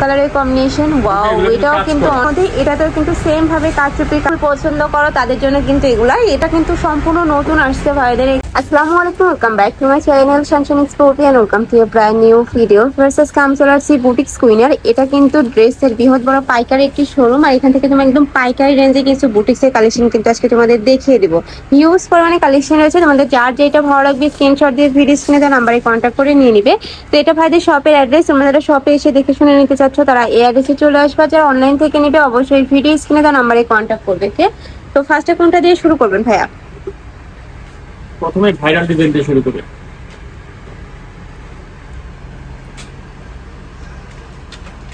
কালারের combination wow এটাও কিন্তু। আমাদের এটাতেও কিন্তু সেম ভাবে কাচুপি কাল পছন্দ করো তাদের জন্য কিন্তু এগুলাই এটা কিন্তু সম্পূর্ণ নতুন আসছে ভাইদের আসসালামু আলাইকুম welcome back to my channel শানশান এক্সপোর্টি and welcome to brand new video versus কামচলারসি boutiques কুইনার এটা কিন্তু ড্রেসের বৃহৎ বড় পাইকারি একটি শোরুম আর এখান থেকে তুমি একদম পাইকারি রেঞ্জে কিছু বুটিক্সের কালেকশন কিন্তু আজকে তোমাদের দেখিয়ে দেবো। হিউজ পরিমাণে কালেকশন রয়েছে, তোমাদের যার যেটা ভালো লাগবে স্ক্রিনশট দিয়ে ভিডিও স্ক্রিনে দেওয়া নাম্বারে কন্ট্যাক্ট করে নিয়ে নিবে। তো এটা ভাইদের শপের অ্যাড্রেস তোমরা যারা শপে এসে দেখে শুনে নিতে চাচ্ছ, তারা এই অ্যাড্রেসে চলে আসবে যারা অনলাইন থেকে নিবে, অবশ্যই ভিডিও স্ক্রিনে দেওয়া নাম্বারে কন্ট্যাক্ট করবে তো ফার্স্টে কোনটা দিয়ে শুরু করবেন ভাইয়া। প্রথমে ভাইরাল ডিজাইন দিয়ে শুরু করে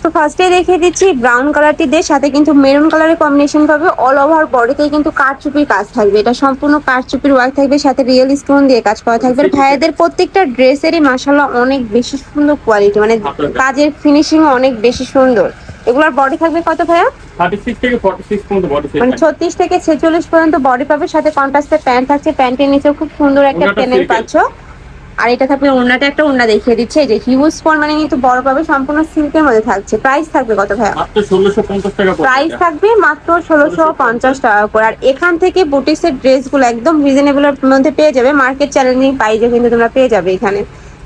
তো ফার্স্টে দেখিয়ে দিচ্ছি ব্রাউন কালারটি দিয়ে সাথে কিন্তু মেরুন কালারের কম্বিনেশন পাবে অল ওভার বডিতে কিন্তু কারচুপির কাজ থাকবে। এটা সম্পূর্ণ কারচুপির ওয়ার্ক থাকবে সাথে রিয়েল স্টোন দিয়ে কাজ করা থাকবে। ভাইয়াদের প্রত্যেকটা ড্রেসেরই মাসাল্লাহ অনেক বেশি সুন্দর কোয়ালিটি মানে কাজের ফিনিশিং অনেক বেশি সুন্দর। এগুলোর বডি থাকবে কত ভাইয়া? থার্টি সিক্স থেকে ফর্টি সিক্স পর্যন্ত বডি মানে সাইজ ছত্রিশ থেকে ছেচল্লিশ পর্যন্ত বডি পাবে সাথে কন্ট্রাস্টের প্যান্ট থাকছে প্যান্টের নিচেও খুব সুন্দর একটা প্যানেল। পাচ্ছ। আর এটা থাকবে ওড়নাটা একটা ওড়না দেখিয়ে দিচ্ছে এই যে হিউজ মানে কিন্তু বড় পাবে সম্পূর্ণ সিল্কের মধ্যে থাকছে। প্রাইস থাকবে কত ভাইয়া? মাত্র ষোলোশো পঞ্চাশ টাকা পড়বে। প্রাইস থাকবে মাত্র ষোলোশো পঞ্চাশ। টাকা করে আর এখান থেকে বুটিক্সের ড্রেসগুলো একদম রিজনেবলের মধ্যে পেয়ে যাবে। মার্কেট চ্যালেঞ্জিং প্রাইসে কিন্তু তোমরা পেয়ে যাবে এখানে।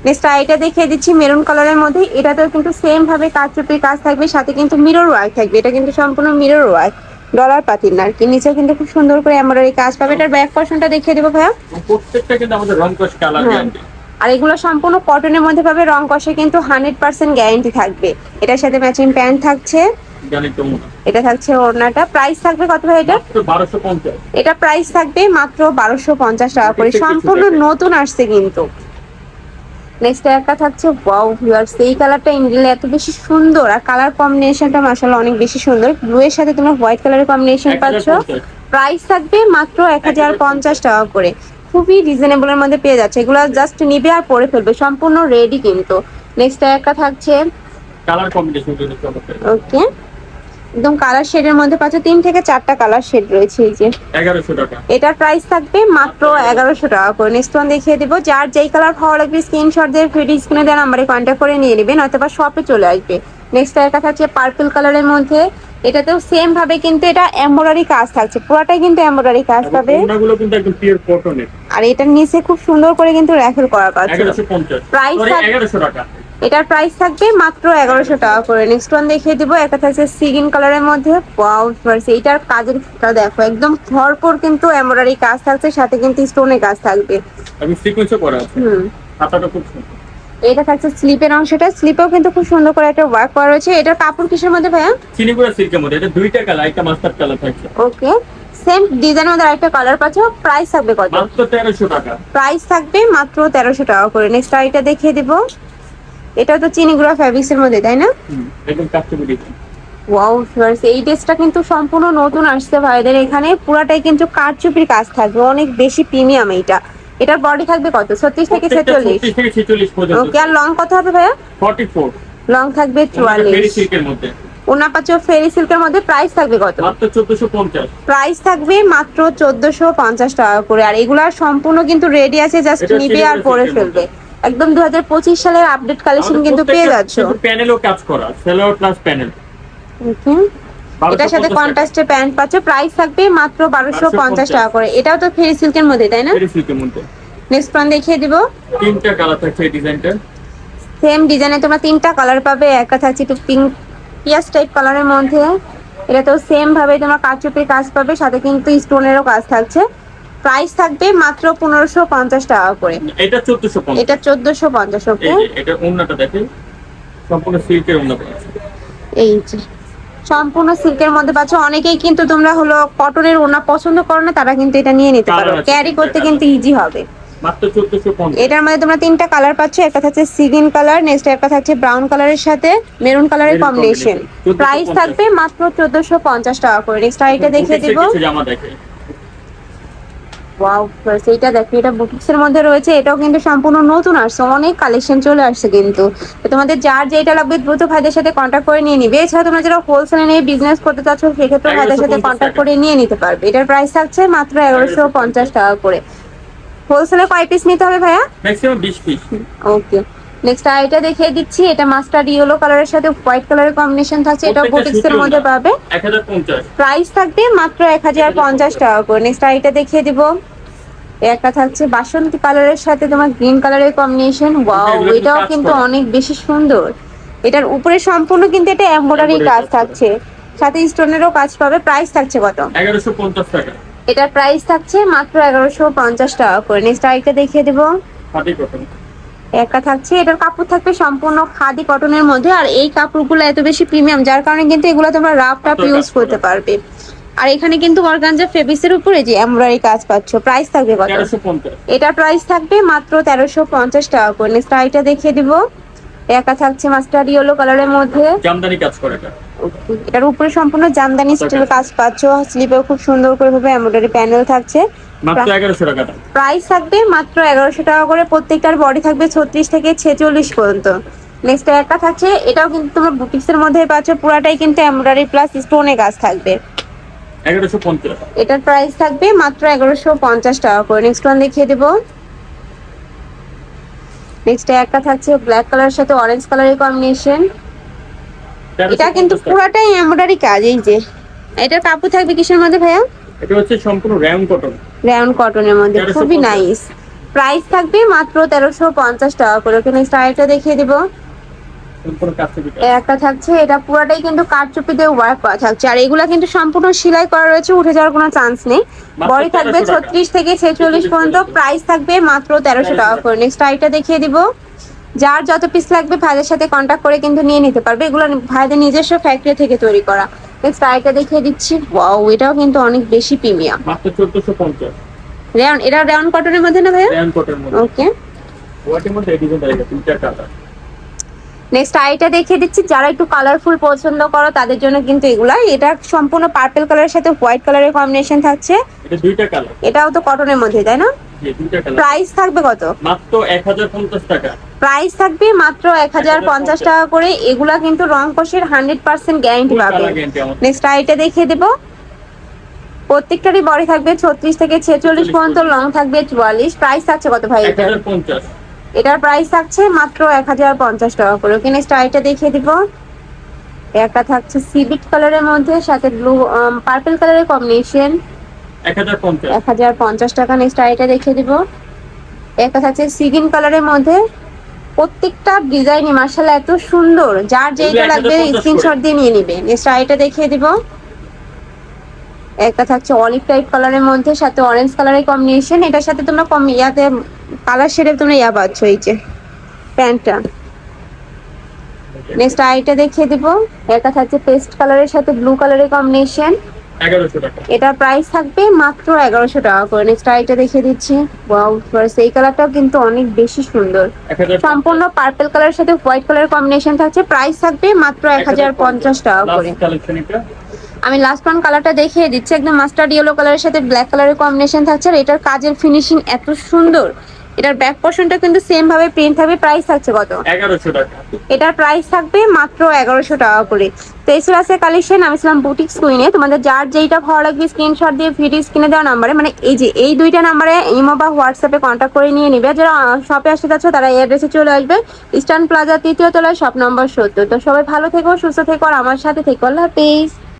নেক্সট এটা দেখিয়ে দিচ্ছি মেরুন কালারের মধ্যে। এটাতেও কিন্তু সেম ভাবে কাজচুপির কাজ থাকবে সাথে কিন্তু মিরর ওয়ার্ক থাকবে। এটা কিন্তু সম্পূর্ণ মিরর ওয়ার্ক ডলার পাতিল না। আর কি নিচেও কিন্তু খুব সুন্দর করে এমব্রয়ডারি কাজ পাবে। এটার ব্যাক পর্শনটা দেখিয়ে দেবো ভাইয়া। প্রত্যেকটা কিন্তু আমাদের রং কস কালার। গ্যারান্টি আর এগুলো সম্পূর্ণ কটনের মধ্যে পাবে রং কষে কিন্তু হান্ড্রেড পার্সেন্ট গ্যারেন্টি থাকবে। এটার সাথে ম্যাচিং প্যান্ট থাকছে। এটা থাকছে ওড়নাটা। প্রাইস থাকবে কত ভাই এটা? এটা প্রাইস থাকবে মাত্র বারোশো পঞ্চাশ টাকা করে। সম্পূর্ণ নতুন আসছে কিন্তু। নেক্সট একটা থাকছে। ওয়াও ভিউয়ার্স এই কালারটা ইন্ডিয়ালে এত বেশি সুন্দর। আর কালার কম্বিনেশনটা মাশাআল্লাহ অনেক বেশি সুন্দর। ব্লু এর সাথে তোমরা হোয়াইট কালারের কম্বিনেশন পাচ্ছ। প্রাইস থাকবে মাত্র এক হাজার পঞ্চাশ। টাকা করে। খুবই রিজনেবলের মধ্যে পেয়ে যাচ্ছে। এগুলো জাস্ট নিবে আর পরে ফেলবে। সম্পূর্ণ রেডি কিন্তু। নেক্সট একটা থাকছে। কালার কম্বিনেশন ওকে একদম কালার শেডের মধ্যে পাচ্ছ তিন থেকে চারটা কালার শেড রয়েছে এই যে। এগারোশো টাকা। এটার প্রাইস থাকবে মাত্র এগারোশো টাকা করে। নেক্সট ওয়ান দেখিয়ে দেবো। যার যেই কালার ভালো লাগবে স্ক্রিনশট দিয়ে ভিডিও স্ক্রিনে দেওয়া নাম্বারে কন্ট্যাক্ট করে নিয়ে নেবেন অথবা শপে চলে আসবে। নেক্সট এর একটা থাকছে পার্পল কালারের মধ্যে। এটাতেও সেম ভাবে কিন্তু এটা এমব্রয়ডারি কাজ থাকছে। পুরোটাই কিন্তু এমব্রয়ডারি কাজ পাবে। কিন্তু একদম পিওর কটনের আর এটার নিচে খুব সুন্দর করে কিন্তু র্যাফেল করা পঞ্চাশ। Price এগারোশো টাকা। এটার প্রাইস থাকবে মাত্র এগারোশো টাকা করে। নেক্সট ওয়ান দেখিয়ে দিব। একটা থাকছে সিগিন কালারের মধ্যে। এইটার কাজের দেখো। একদম ভরপুর কিন্তু এমব্রয়ডারি কাজ থাকছে সাথে কিন্তু স্টোনের কাজ থাকবে। এটা থাকছে স্লিপের অংশটা। স্লিপেও কিন্তু খুব সুন্দর করে একটা ওয়ার্ক করা রয়েছে। এটার কাপড় কিসের মধ্যে ভাইয়া? চিনিগুড়া সিল্কের মধ্যে। এটা দুইটা কালার একটা মাস্টার কালার থাকছে। ওকে সেম ডিজাইনের মধ্যে আরেকটা কালার পাচ্ছ। প্রাইস থাকবে কত? মাত্র তেরোশো টাকা। প্রাইস থাকবে মাত্র তেরোশো টাকা করে। নেক্সট আইটা দেখিয়ে দিব। এটা তো চিনিগুড়া ফ্যাব্রিক্স এর মধ্যে তাই না? ওয়াও ভিউয়ার্স এই ড্রেসটা কিন্তু সম্পূর্ণ নতুন আসছে ভাইদের এখানে। পুরাটাই কিন্তু কারচুপির কাজ থাকবে অনেক বেশি প্রিমিয়াম এইটা। এটার বডি থাকবে কত? ছত্রিশ থেকে ছেচল্লিশ? ওকে আর লং কত হবে ভাইয়া? লং থাকবে চুয়াল্লিশ। সিল্কের মধ্যে। ওনা পাচ্ছ ফেরি সিল্কের মধ্যে প্রাইস থাকবে কত? প্রাইস থাকবে মাত্র চোদ্দশো পঞ্চাশ টাকা করে। আর এগুলা সম্পূর্ণ কিন্তু রেডি আছে জাস্ট নিবে আর পরে ফেলবে। একদম দু হাজার পঁচিশ সালের আপডেট কালেকশন কিন্তু পেয়ে যাচ্ছ। প্যানেলও কাজ করা সেলোয়ার প্লাস প্যানেল. এটার সাথে কন্ট্রাস্টের প্যান্ট পাচ্ছ প্রাইস থাকবে মাত্র বারোশো পঞ্চাশ টাকা করে। এটাও তো ফেরি সিল্কের মধ্যে তাই না? ভেরি সিল্কের মধ্যে। নেক্সট ওয়ান দেখিয়ে দিব। তিনটা কালার থাকছে এই ডিজাইনটা সেম ডিজাইনে তোমরা তিনটা কালার পাবে একটা থাকছে একটু পিঙ্ক পিয়াস টাইপ কালারের মধ্যে। এটা তো সেম ভাবে তোমরা কাচুপির কাজ পাবে সাথে কিন্তু স্টোনেরও কাজ থাকছে। প্রাইস থাকবে মাত্র পনেরোশো পঞ্চাশ টাকা করে। এটা চোদ্দশো এটা চোদ্দশো পঞ্চাশ এটা সম্পূর্ণ সিল্কের এই যে সম্পূর্ণ সিল্কের মধ্যে পাচ্ছ। অনেকেই কিন্তু তোমরা হলো কটনের ওনা পছন্দ করো না তারা কিন্তু এটা নিয়ে নিতে পারো। ক্যারি করতে কিন্তু ইজি হবে। এটার মধ্যে তোমরা তিনটা কালার পাচ্ছ। একটা থাকছে সিগিন কালার নেক্সট একটা থাকছে ব্রাউন কালারের সাথে মেরুন কালারের কম্বিনেশন প্রাইস থাকবে মাত্র চোদ্দশো পঞ্চাশ টাকা করে। নেক্সট আইটা দেখিয়ে দিব। কিছু ফার্স্ট এইটা দেখো এটা বুটিক্সের মধ্যে রয়েছে এটাও কিন্তু সম্পূর্ণ নতুন আসছে অনেক কালেকশন চলে আসছে কিন্তু। তো তোমাদের যার যেটা লাগবে দ্রুত ভাইদের সাথে কন্ট্যাক্ট করে নিয়ে নিবে। এছাড়া তোমরা যারা হোলসেলে নিয়ে বিজনেস করতে চাচ্ছ সেক্ষেত্রে ভাইদের সাথে 1150 কন্ট্যাক্ট করে নিয়ে নিতে পারবে। এটার প্রাইস থাকছে মাত্র এগারোশো পঞ্চাশ টাকা করে। হোলসেলে কয় পিস নিতে হবে ভাইয়া? ম্যাক্সিমাম বিশ পিস ওকে নেক্সট আইটা দেখিয়ে দিচ্ছি এটা মাস্টার্ড ইয়েলো কালারের সাথে হোয়াইট কালারের কম্বিনেশন থাকছে এটা বুটিক্স এর মধ্যে পাবে। এক হাজার পঞ্চাশ। প্রাইস থাকবে মাত্র এক হাজার পঞ্চাশ টাকা করে। নেক্সট আইটা দেখিয়ে দিব। একটা থাকছে বাসন্তী কালারের সাথে তোমার গ্রিন কালারের কম্বিনেশন ওয়াও এটাও কিন্তু অনেক বেশি সুন্দর। এটার উপরে সম্পূর্ণ কিন্তু এটা এমব্রয়ডারি কাজ থাকছে। সাথে স্টোনেরও কাজ পাবে। প্রাইস থাকছে কত? এগারোশো পঞ্চাশ টাকা। এটার প্রাইস থাকছে মাত্র এগারোশো পঞ্চাশ টাকা করে। নেক্সট আরেকটা দেখিয়ে দেবো। কটন একটা থাকছে এটার কাপড় থাকবে সম্পূর্ণ খাদি কটনের মধ্যে আর এই কাপড়গুলো এত বেশি প্রিমিয়াম যার কারণে কিন্তু এগুলো তোমরা রাফ টাপ হাতের ইউজ করতে পারবে। আর এখানে কিন্তু অর্গানজা ফেব্রিক্সের উপরে যে এমব্রয়ডারি কাজ পাচ্ছ প্রাইস থাকবে কত? এটার প্রাইস থাকবে মাত্র তেরোশো পঞ্চাশ টাকা করে। নেক্সট আইটা দেখিয়ে দিব। একা থাকছে মাস্টার ইয়েলো কালারের মধ্যে। জামদানি কাজ করে এটার উপরে সম্পূর্ণ জামদানি স্টিল কাজ পাচ্ছ। স্লিপে খুব সুন্দর করে ভাবে এমব্রয়ডারি প্যানেল থাকছে। মাত্র টাকা। প্রাইস থাকবে মাত্র এগারোশো টাকা করে। প্রত্যেকটার বডি থাকবে ছত্রিশ থেকে ছেচল্লিশ পর্যন্ত। নেক্সট একটা থাকছে এটাও কিন্তু তোমার বুটিক্সের মধ্যে পাচ্ছ। পুরাটাই কিন্তু এমব্রয়ডারি প্লাস স্টোনে কাজ থাকবে। এটার প্রাইস থাকবে মাত্র এগারোশো পঞ্চাশ টাকা করে। নেক্সট ওয়ান দেখিয়ে দেবো। নেক্সট একটা থাকছে ব্ল্যাক কালারের সাথে অরেঞ্জ কালারের কম্বিনেশন এটা কিন্তু পুরাটাই এমব্রয়ডারি কাজ এই যে। এটার কাপড় থাকবে কিসের মধ্যে ভাইয়া? এটা হচ্ছে সম্পূর্ণ কটন। রাউন্ড কটনের মধ্যে খুবই নাইস প্রাইস থাকবে মাত্র তেরোশো পঞ্চাশ টাকা করে। ওকে নেক্সট আরেকটা দেখিয়ে দিব। একটা থাকছে এটা পুরাটাই কিন্তু দিয়ে ওয়ার্ক করা থাকছে। আর এগুলা কিন্তু সম্পূর্ণ সেলাই করা রয়েছে উঠে যাওয়ার কোনো চান্স নেই। বডি থাকবে 1300 ছত্রিশ থেকে ছেচল্লিশ পর্যন্ত। প্রাইস থাকবে মাত্র তেরোশো টাকা করে। নেক্সট আইটা দেখিয়ে দিব। যার যত পিস লাগবে ভাইদের সাথে কন্ট্যাক্ট করে কিন্তু নিয়ে নিতে পারবে। এগুলো ভাইদের নিজস্ব ফ্যাক্টরি থেকে তৈরি করা। নেক্সট দেখিয়ে দিচ্ছি। ওয়াও এটাও কিন্তু অনেক বেশি প্রিমিয়াম। মাত্র চোদ্দশো পঞ্চাশ। রাউন্ড এটা রাউন্ড কটনের মধ্যে না ভাইয়া? র্যাম কটন মধ্যে। ওকে ওয়াটের মধ্যে ডিজাইন দেখা তিনটা কালার। নেক্সট আইটা দেখিয়ে দিচ্ছি। যারা একটু কালারফুল পছন্দ করো তাদের জন্য কিন্তু এগুলা এটা সম্পূর্ণ পার্পল কালারের সাথে হোয়াইট কালারের কম্বিনেশন থাকছে। এটা দুইটা কালার এটাও তো কটনের মধ্যে তাই না? প্রাইস থাকবে কত? মাত্র এক হাজার পঞ্চাশ টাকা। প্রাইস থাকবে মাত্র এক হাজার পঞ্চাশ টাকা করে। এগুলা কিন্তু রং কষের হান্ড্রেড পার্সেন্ট গ্যারান্টি পাবে। নেক্সট আইটা দেখিয়ে দেবো। প্রত্যেকটারই বডি থাকবে ছত্রিশ থেকে ছেচল্লিশ পর্যন্ত লং থাকবে চুয়াল্লিশ। প্রাইস থাকছে কত ভাই এটার? এটার প্রাইস থাকছে মাত্র এক হাজার পঞ্চাশ টাকা করে। ওকে নেক্সট আইটা দেখিয়ে দিব। একটা থাকছে সিবিট কালারের মধ্যে সাথে ব্লু পার্পল কালারের কম্বিনেশন এক হাজার পঞ্চাশ। টাকা নেক্সট আইটা দেখিয়ে দিব। একটা থাকছে সিগিন কালারের মধ্যে। প্রত্যেকটা ডিজাইনই মার্শাল্লাহ এত সুন্দর। যার যেটা লাগবে স্ক্রিনশট দিয়ে নিয়ে নিবে। নেক্সট আইটা দেখিয়ে দিব। একটা থাকছে অলিভ টাইপ কালারের মধ্যে সাথে অরেঞ্জ কালারের কম্বিনেশন এটার সাথে তোমরা কম ইয়াতে কালার শেডে তোমরা ইয়া পাচ্ছ এই যে প্যান্টটা। নেক্সট আইটা দেখিয়ে দিব। একটা থাকছে পেস্ট কালারের সাথে ব্লু কালারের কম্বিনেশন এটার প্রাইস থাকবে মাত্র এগারোশো টাকা করে। নেক্সট আইটা দেখিয়ে দিচ্ছি। ওয়াও এই কালারটাও কিন্তু অনেক বেশি সুন্দর। সম্পূর্ণ পার্পল কালারের সাথে হোয়াইট কালার কম্বিনেশন থাকছে। প্রাইস থাকবে মাত্র এক হাজার পঞ্চাশ। টাকা করে। আমি লাস্ট ওয়ান কালারটা দেখিয়ে দিচ্ছি। একদম মাস্টার্ড ইয়েলো কালারের সাথে ব্ল্যাক কালারের কম্বিনেশন থাকছে। আর এটার কাজের ফিনিশিং এত সুন্দর। এটার ব্যাক পোর্শনটা কিন্তু সেম ভাবে প্রিন্ট থাকবে প্রাইস থাকছে কত? এগারোশো টাকা। এটার প্রাইস থাকবে মাত্র এগারোশো টাকা করে। তো ছিল আজকের কালেকশন আমি ছিলাম বুটিক্স কুইনে তোমাদের যার যেইটা ভালো লাগবে স্ক্রিনশট দিয়ে ভিডিও স্ক্রিনে দেওয়া নাম্বারে মানে এই যে এই দুইটা নাম্বারে ইমো বা হোয়াটসঅ্যাপে কন্ট্যাক্ট করে নিয়ে নিবে। যারা শপে আসতে যাচ্ছ তারা এই অ্যাড্রেসে চলে আসবে। ইস্টার্ন প্লাজা তৃতীয় তলায় শপ নম্বর সত্তর। তো সবাই ভালো থেকো সুস্থ থেকো আর আমার সাথে থেকো। আল্লাহ হাফিজ।